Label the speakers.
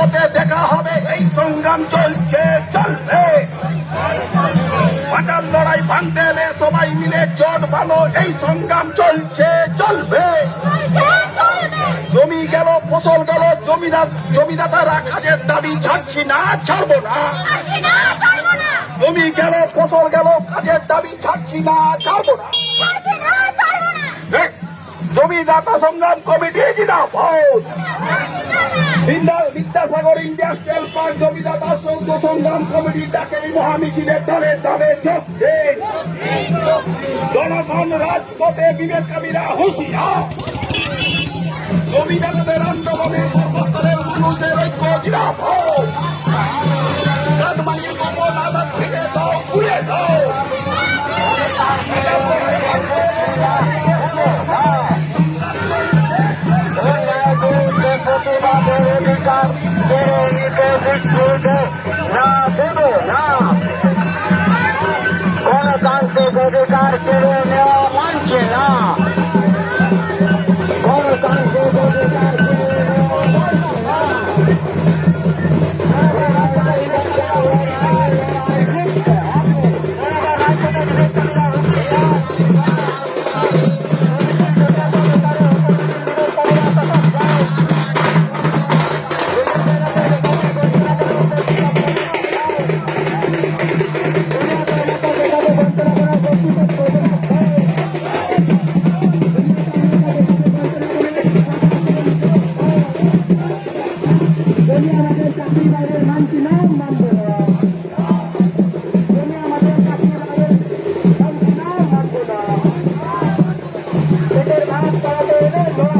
Speaker 1: রাজপথে দেখা হবে এই সংগ্রাম চলছে চলবে। বাঁচার লড়াই ভাঙতে এলে সবাই মিলে জোট ভালো এই সংগ্রাম চলছে চলবে। জমি গেল ফসল গেল জমিদার জমিদাতারা কাজের দাবি ছাড়ছি না ছাড়বো না। জমি গেল ফসল গেল কাজের দাবি ছাড়ছি না ছাড়বো না। জমিদাতা সংগ্রাম কমিটি জিনা ভোট বিদ্যাসাগর ইন্ডাস্ট্রিয়াল পার্ক জমিদাতা সৌদ সংগ্রাম কমিটি ডাকে এই মহামিছিলের দলে দলে যোগ। জনগণ রাজপথে বিবেকামীরা হুঁশিয়ার জমিদাতাদের আন্দোলনে সর্বস্তরের মানুষের ঐক্য আজাদ থেকে দাও
Speaker 2: অধিকার কেড়ে নিতে বিচ্ছুত না দেব না। গণতান্ত্রিক অধিকার কেড়ে নেওয়া মানছে না। গণতান্ত্রিক অধিকার কেড়ে নেওয়া মানছে না।
Speaker 3: Thank you.